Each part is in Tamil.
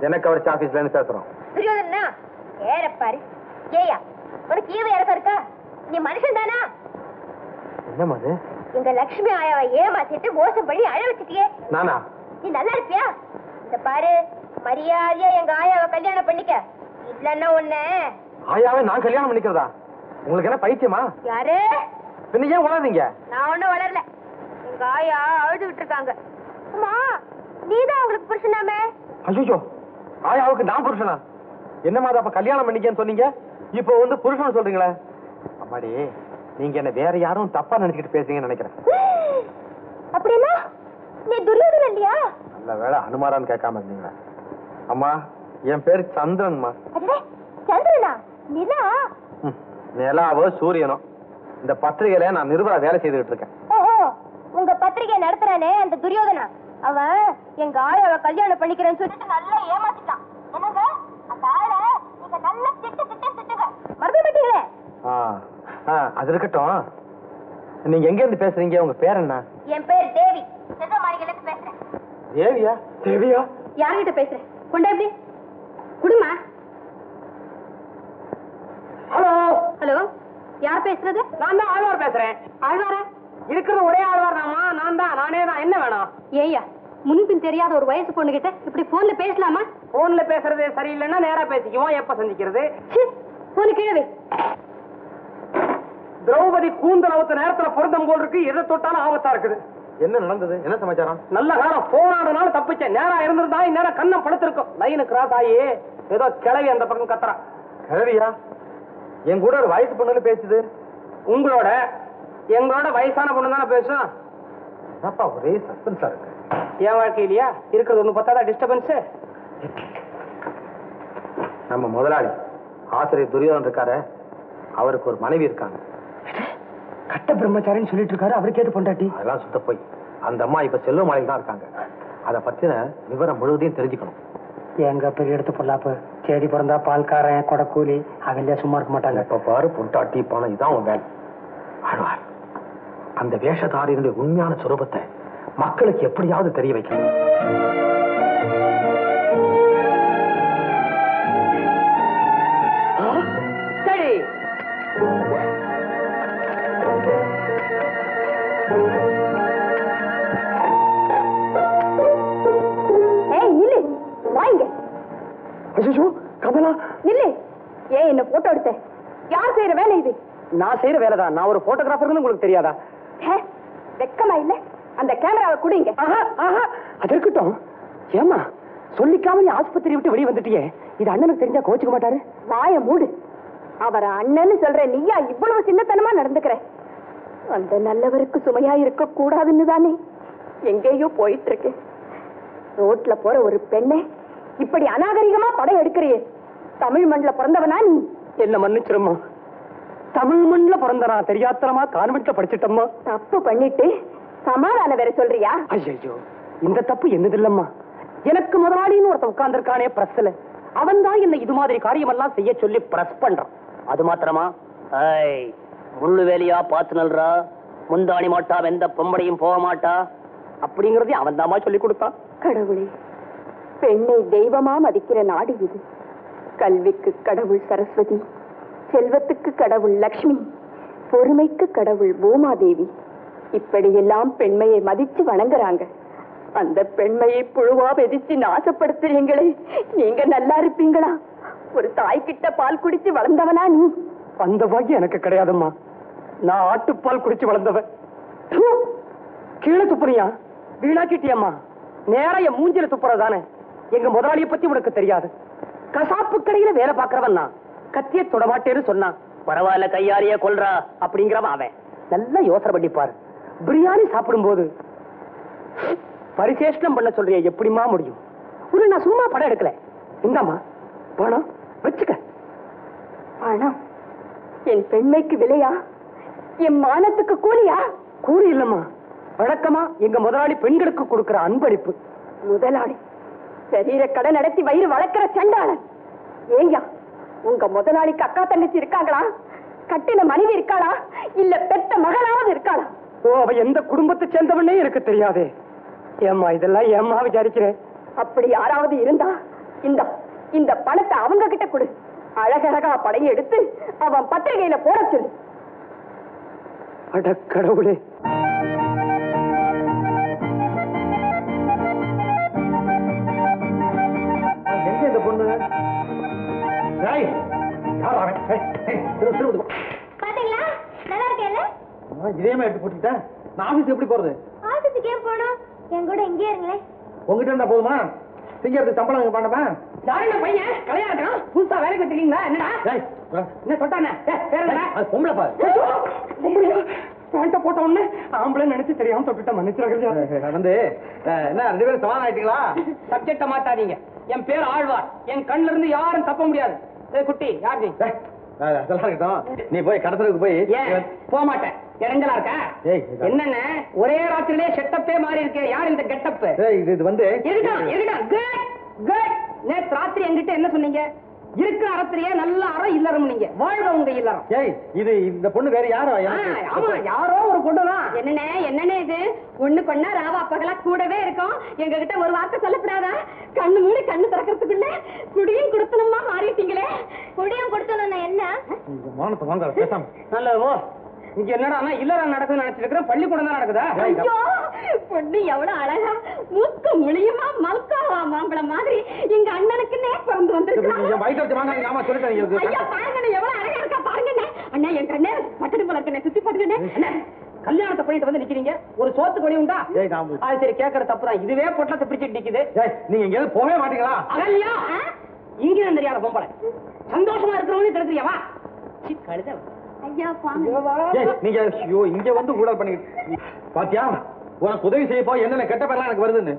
தினக்கவர்ச்சி ஆபீஸ்ல இருந்து பேசுறோம். துரியோதனா ஏற பாரு. ஏயா உனக்கு ஈவு இறக்கம் இருக்கா? நீ மனுஷன் தானா? என்னம்மா அது? எங்க லக்ஷ்மி ஆயாவை ஏமாத்திட்டு மோசம் பண்ணி அழ வச்சுட்டியே. நானா? நீ நல்லா இருப்பியா? இந்த பாரு மரியாதையா எங்க ஆயாவை கல்யாணம் பண்ணிக்க. இல்லன்னா உன்ன. ஆயாவே நான் கல்யாணம் பண்ணிக்கிறதா? உங்களுக்கு என்ன பைத்தியமா? யாரு? பின்ன ஏன் உணர்றீங்க நான் ஒண்ணும் வளரல எங்க ஆயா அழுது விட்டுருக்காங்க அம்மா நீதான் அவங்களுக்கு புருஷனாமே? ஐயோ ஆயாவுக்கு நான் புருஷனா? என்னம்மா அது அப்ப கல்யாணம் பண்ணிக்கன்னு சொன்னீங்க? இப்போ வந்து புருஷன் சொல்றீங்களே? அம்மாடி நீங்க என்ன வேற யாரும் தப்பா நினைச்சுக்கிட்டு பேசுறீங்கன்னு நினைக்கிறேன். அப்படின்னா நீ துரியோதனன் இல்லையா? நல்ல வேலை அனுமாரான்னு கேட்காம இருந்தீங்க அம்மா என் பேரு சந்திரன்மா. சந்திரனா? நிலா? நிலாவோ சூரியனோ. இந்த பத்திரிகையில நான் நிருபரா வேலை செய்துகிட்டு இருக்கேன். ஓஹோ உங்க பத்திரிகை நடத்துறானே அந்த துரியோதனா? அவன் எங்க ஆயாவை கல்யாணம் பண்ணிக்கிறேன்னு சொல்லிட்டு நல்லா ஏமாத்திட்டான். என்னங்க அந்த ஆளை நீங்க நல்லா திட்டு திட்டு திட்டுங்க. மறக்க மாட்டீங்களே? ஆ, ஆ, அது இருக்கட்டும். நீங்க எங்க இருந்து பேசுறீங்க? உங்க பேர் என்ன? என் பேர் தேவி. செந்தமாளிகையில இருந்து பேசுறேன். தேவியா? தேவியா? யார்கிட்ட பேசுறேன் கொண்டா எப்படி? குடுமா? ஹலோ? ஹலோ? யார் பேசுறது? நான் தான் ஆழ்வார் பேசுறேன். ஆழ்வாரா இருக்கிறது ஒரே ஆழ்வார் தாமா நான் தான் நானே தான் என்ன வேணும் ஏய்யா முன்பின் தெரியாத ஒரு வயசு பொண்ணுகிட்ட இப்படி போன்ல பேசலாமா? போன்ல பேசுறது சரியில்லைன்னா நேரா பேசிக்குவோம். எப்ப சந்திக்கிறது? போன கிழவி திரௌபதி கூந்தல் அவுத்த நேரத்துல பொருந்தம் போல் இருக்கு. எதை தொட்டாலும் ஆபத்தா இருக்குது. என்ன நடந்தது? என்ன சமாச்சாரம்? நல்ல காலம். போனாடுனால தப்பிச்சேன். நேரா இருந்திருந்தா இந்நேரம் கண்ணம் படுத்திருக்கும். லைனு கிராஸ் ஆகி ஏதோ கிளவி அந்த பக்கம் கத்துறா. கிழவியா என் கூட ஒரு வயசு பொண்ணுல பேசுது. உங்களோட எங்களோட வயசான பொண்ணு தானே பேசும்? என்னப்பா ஒரே சஸ்பென்ஸா இருக்கு? என் வாழ்க்கையிலயா? இருக்கிறது ஒண்ணு பத்தாதா டிஸ்டர்பன்ஸ் நம்ம முதலாளி ஆசிரியர் துரியோதன் இருக்காரு. அவருக்கு ஒரு மனைவி இருக்காங்க. கட்ட பிரம்மச்சாரின்னு சொல்லிட்டு இருக்காரு. அவருக்கு ஏது பொண்டாட்டி? அதெல்லாம் சுத்த போய். அந்த அம்மா இப்ப செல்வ மாலையில் தான் இருக்காங்க. அதை பத்தின விவரம் முழுவதையும் தெரிஞ்சுக்கணும். எங்க பெரிய எடுத்து பொல்லாப்பு? தேடி பிறந்தா பால்காரன் கொடக்கூலி அவங்களே சும்மா இருக்க மாட்டாங்க. இப்ப பாரு பொண்டாட்டி பணம் இதான் உன் வேலை. ஆழ்வார் அந்த வேஷதாரியினுடைய உண்மையான சுரூபத்தை மக்களுக்கு எப்படியாவது தெரிய வைக்கணும். கமலா. நில்லு. ஏன் என்ன போட்டோ எடுத்த. யார் செய்யற வேலை இது? நான் செய்யற வேலை தான் நான் ஒரு போட்டோகிராஃபர்னு உங்களுக்கு தெரியாதா? வெக்கமா இல்ல? அந்த கேமராவை குடிங்க. ஆஹா ஆஹா. அது இருக்கட்டும். ஏமா சொல்லிக்காம நீ ஆஸ்பத்திரி விட்டு வெளியே வந்துட்டியே? இது அண்ணனுக்கு தெரிஞ்சா கோச்சுக்க மாட்டாரு? வாய மூடு. அவர அண்ணன்னு சொல்ற நீயா இவ்வளவு சின்னத்தனமா நடந்துக்கிற? அந்த நல்லவருக்கு சுமையா இருக்க கூடாதுன்னு தானே. எங்கேயோ போயிட்டு இருக்கு ரோட்ல போற ஒரு பெண்ணை இப்படி அநாகரிகமா படம் எடுக்கிறியே. தமிழ் மண்ல பிறந்தவனா நீ? என்ன மன்னிச்சிருமா தமிழ் மண்ணில் பிறந்த நான் தெரியாத்தனமா கான்வென்ட்ல படிச்சிட்டம்மா. தப்பு பண்ணிட்டு சமாதானம் வேற சொல்றியா? ஐயோ இந்த தப்பு என்னது இல்லம்மா எனக்கு முதலாளின்னு ஒருத்தன் உட்கார்ந்திருக்கானே பிரஸ்ல அவன் தான் என்ன இது மாதிரி காரியமெல்லாம் செய்ய சொல்லி பிரஸ் பண்றான். அது மாத்திரமா? ஐய் முள்ளு வேலையா பார்த்து நல்றா? முந்தாணி மாட்டா எந்த பொம்பளையும் போக மாட்டா? அப்படிங்கறதையும் அவன் தாமா சொல்லி கொடுத்தான். கடவுளே பெண்ணை தெய்வமா மதிக்கிற நாடு இது. கல்விக்கு கடவுள் சரஸ்வதி. செல்வத்துக்கு கடவுள் லக்ஷ்மி பொறுமைக்கு கடவுள் பூமாதேவி. இப்படியெல்லாம் பெண்மையை மதிச்சு வணங்குறாங்க. அந்த பெண்மையை புழுவா வெதிச்சு நாசப்படுத்துறீங்களே நீங்க நல்லா இருப்பீங்களா? ஒரு தாய்கிட்ட பால் குடிச்சு வளர்ந்தவனா நீ? அந்த பாக்கியம் எனக்கு கிடையாதும்மா. நான் ஆட்டுப்பால் குடிச்சு வளர்ந்தவன் கீழே துப்புறியா? வீணாக்கிட்டியம்மா. நேரா என் மூஞ்சில துப்புறதானே எங்க முதலாளிய பத்தி உனக்கு தெரியாது. கசாப்பு கடையில வேலை பார்க்கறவன் நான். கத்திய தொடமாட்டேன்னு சொன்னான். பரவாயில்ல கையாரியே கொல்றா அப்படிங்கிறவன் அவன். நல்லா யோசனை பண்ணி பாரு பிரியாணி சாப்பிடும்போது பரிசேஷனம் பண்ண சொல்றிய எப்படிமா முடியும்? ஒரு நான் சும்மா படம் எடுக்கல. இந்தாம்மா பணம் வச்சுக்க. பணம்? என் பெண்மைக்கு விலையா? என் மானத்துக்கு கூலியா? கூலி இல்லம்மா. வழக்கமா எங்க முதலாளி பெண்களுக்கு கொடுக்கிற அன்பளிப்பு. முதலாளி சரீர கடை நடத்தி வயிறு வளர்க்கிற சண்டாளன். ஏய்யா உங்க முதலாளிக்கு அக்கா தங்கச்சி இருக்காங்களா? கட்டின மனைவி இருக்காளா? இல்ல பெத்த மகளாவது இருக்காளா? ஓ அவ எந்த குடும்பத்தை சேர்ந்தவனே எனக்கு தெரியாதே. ஏம்மா இதெல்லாம் ஏம்மா விசாரிக்கிறேன் அப்படி யாராவது இருந்தா இந்த இந்த பணத்தை அவங்க கிட்ட கொடு. அழகழகா படையை எடுத்து அவன் பத்திரிகையில போட சொல்லு. அட கடவுளே. பாத்தீங்களா? நல்லா இருக்கேல்ல? ஆ, இதே மாதிரி எடுத்து போட்டுக்கிட்டேன் நான் ஆபீஸ் எப்படி போறது? ஆபீஸுக்கு ஏன் என் கூட இங்கே இருங்களேன். உங்ககிட்ட இருந்தா போதுமா? திங்கிறதுக்கு சம்பளம் இங்க பண்ணமா யாருங்க பையன்? இருக்கான் புதுசா வேலைக்கு வச்சிருக்கீங்களா என்னடா. என்ன அது பொம்பளை பாரு? பேண்ட போட்ட உடனே ஆம்பளை நினைச்சு தெரியாம தொட்டுட்ட மன்னிச்சிருக்கா வந்து என்ன ரெண்டு பேரும் சமாதானம் ஆயிட்டீங்களா? சப்ஜெக்ட மாத்தாதீங்க என் பேர் ஆழ்வார். என் கண்ணுல இருந்து யாரும் தப்ப முடியாது. ஏய் குட்டி யார் நீ? அதெல்லாம் இருக்கட்டும். நீ போய் கடத்தலுக்கு போய் போக மாட்டேன் இறங்கலா இருக்க? என்னென்ன? ஒரே ராத்திரிலே செட்டப்பே மாறி இருக்கே. யார் இந்த கெட்டப் இது வந்து இருக்கட்டும் இருக்கட்டும். Good good. நேத்து ராத்திரி என்கிட்ட என்ன சொன்னீங்க? இருக்கிற அறத்திலேயே நல்ல அறம் இல்லறம் நீங்க வாழ்வ உங்க இல்லறம் இது இந்த பொண்ணு வேற யாரோ? ஆ, எனக்கு ஆமா யாரோ ஒரு பொண்ணுதான் என்னண்ணே என்னண்ணே இது? ஒண்ணு கொண்டா ராவா பகலா கூடவே இருக்கும். எங்க கிட்ட ஒரு வார்த்தை சொல்லப்படாதா? கண்ணு மூடி கண்ணு திறக்கிறதுக்குள்ள குடியும் கொடுத்தனமா மாறிட்டீங்களே. குடியும் கொடுத்தனும் என்ன? மானத்தை வாங்க பேசாம. நல்லதோ இங்க என்னடா இல்லறம் நடக்குதுன்னு நினைச்சிட்டு இருக்கிறேன் பள்ளிக்கூடம் தான் நடக்குதா? ஐயோ பொண்ணு எவ்வளவு அழகா மூக்கு முழியுமா மல்காவா மாம்பழம் மாதிரி எங்க அண்ணனுக்குன்னே பிறந்து வந்திருக்கா வயிற்று வாங்க ஆமா சொல்லிட்டேன் நீங்க ஐயா பாருங்கண்ணே எவ்வளவு அழகா இருக்கா பாருங்கண்ணே. அண்ணா என் கண்ணே பட்டடு போல இருக்கண்ணே சுத்தி என்ன கல்யாணத்தை பண்ணிட்டு வந்து நிக்கிறீங்க? ஒரு சோத்து கொடி உண்டா? அது சரி கேட்கற தப்புதான். இதுவே பொட்டலத்தை பிடிச்சிட்டு நிக்குது. ஏய், நீங்க போகவே மாட்டீங்களா? அகல்யா! இங்க தெரியாத பொம்பளை சந்தோஷமா இருக்கிறவங்க கெடுக்கிறியவா சி, கழுதை. ஐயா பாருங்க ஏய், நீங்க ஐயோ இங்க வந்து ஊழல் பண்ணிக்கிட்டு பாத்தியா? உனக்கு உதவி செய்ய போய் என்னென்ன கெட்ட பேர்லாம் எனக்கு வருதுன்னு.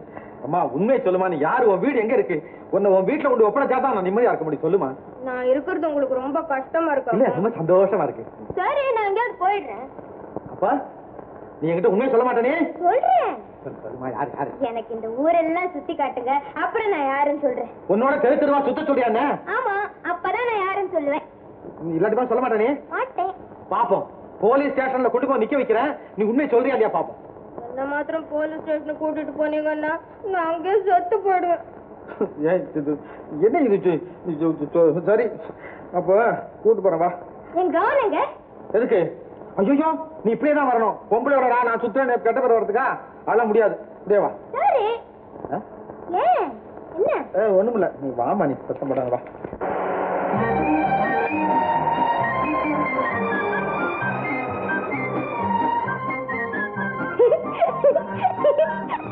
அம்மா உண்மையை சொல்லுமா நீ யாரு? உன் வீடு எங்க இருக்கு? உன்னை உன் வீட்டுல கொண்டு ஒப்படைச்சா தான் நான் நிம்மதியா இருக்க முடியும். சொல்லுமா. நான் இருக்கிறது உங்களுக்கு ரொம்ப கஷ்டமா இல்ல ரொம்ப சந்தோஷமா இருக்கு. சரி நான் எங்கேயாவது போயிடுறேன். அப்பா நீ என்கிட்ட உண்மையை சொல்ல மாட்டேனே? சொல்றேன். சொல்லு, சொல்லுமா யாரு யாரு? எனக்கு இந்த ஊரெல்லாம் சுத்தி காட்டுங்க. அப்புறம் நான் யாருன்னு சொல்றேன். உன்னோட தெரு தெருவா சுத்த சொல்றியா ஆமா அப்பதான் நான் யாருன்னு சொல்லுவேன். நீ இல்லாட்டி சொல்ல மாட்டேனே? மாட்டேன். பாப்போம். போலீஸ் ஸ்டேஷன்ல கொண்டு போய் நிக்க வைக்கிறேன். நீ உண்மையை சொல்றியா இல்லையா பாப்போம்? என்ன மாத்திரம் போலீஸ் ஸ்டேஷனுக்கு கூட்டிட்டு போனீங்கன்னா நான் அங்கேயே செத்து இது என்ன இது- சரி அப்ப கூட்டு போறேன் வா. என் கவனங்க? எதுக்கு? ஐயோ நீ இப்படியே தான் வரணும். பொம்பளையோட நான் சுத்துறேன் கெட்ட பேர் வரதுக்கா அதெல்லாம் முடியாது. இப்படியே வா. சரி ஆ? ஏன்? என்ன? ஏ ஒண்ணுமில்ல. நீ வாமா நீ சத்தம் போடாத வா.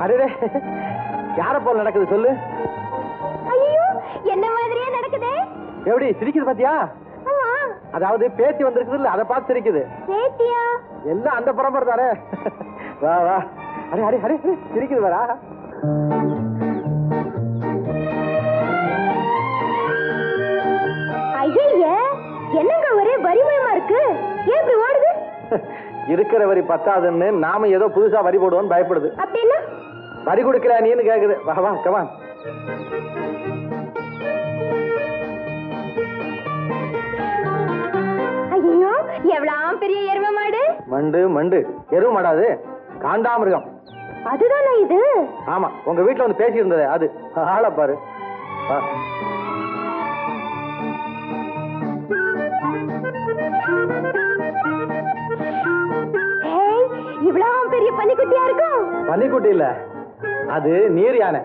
அரே யார போல நடக்குது சொல்லு. ஐயோ என்ன மாதிரியே நடக்குதே? எப்படி சிரிக்குது பாத்தியா? அதாவது பேத்தி வந்திருக்குது இல்ல அதை பார்த்து சிரிக்குது. சேத்தியா எல்லாம் அந்த பரம்பரை தானே. வா வா. அரே அரே அரே அரே, சிரிக்குது வரா ஐய என்னங்க ஒரே வரிமயமா இருக்கு? ஏன் இப்படி ஓடுது? இருக்கிற வரி பத்தாதுன்னு நாம ஏதோ புதுசா வரி போடுவோம்னு பயப்படுது. அப்படின்னா? வரி கொடுக்கல நீன்னு கேக்குது. வா வா கமான் எவ்வளவு பெரிய எரும மாடு? மண்டு மண்டு. எருவு மாடாது காண்டாமிருகம் அதுதானே இது? ஆமா உங்க வீட்டுல வந்து பேசி இருந்தது அது. ஆளை பாரு. இவ்வளவு பெரிய பன்னிக்குட்டியா இருக்கும்? பன்னிக்குட்டி இல்ல. அது நீர் யானை.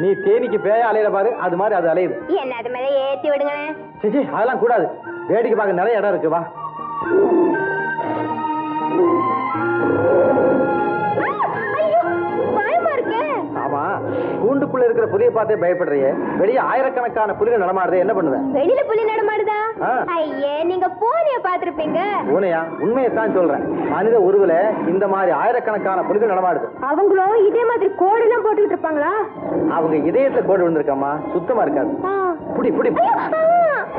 நீ தேனிக்கு பேய அலையில பாரு அது மாதிரி அது அலையுது. என்ன அது மேல ஏத்தி விடுங்களேன் சிச்சி அதெல்லாம் கூடாது. வேடிக்கை பார்க்க நிறைய இடம் இருக்கு வா. ஆமா. கூண்டுக்குள்ள இருக்கிற புலியை பார்த்தே பயப்படுறியே வெளியே ஆயிரக்கணக்கான புலிகள் நடமாடுறே என்ன பண்ணுவேன் வெளியில புலி நடமாடுதா. ஐயே நீங்க போனிய பாத்திருப்பீங்க உனையா உண்மையைத்தான் சொல்றேன். மனித உருவுல இந்த மாதிரி ஆயிரக்கணக்கான புலிகள் நடமாடுது. அவங்களும் இதே மாதிரி கோடு எல்லாம் போட்டுக்கிட்டு இருப்பாங்களா? அவங்க இதயத்துல கோடு விழுந்திருக்காமா சுத்தமா இருக்காது. புடி புடி.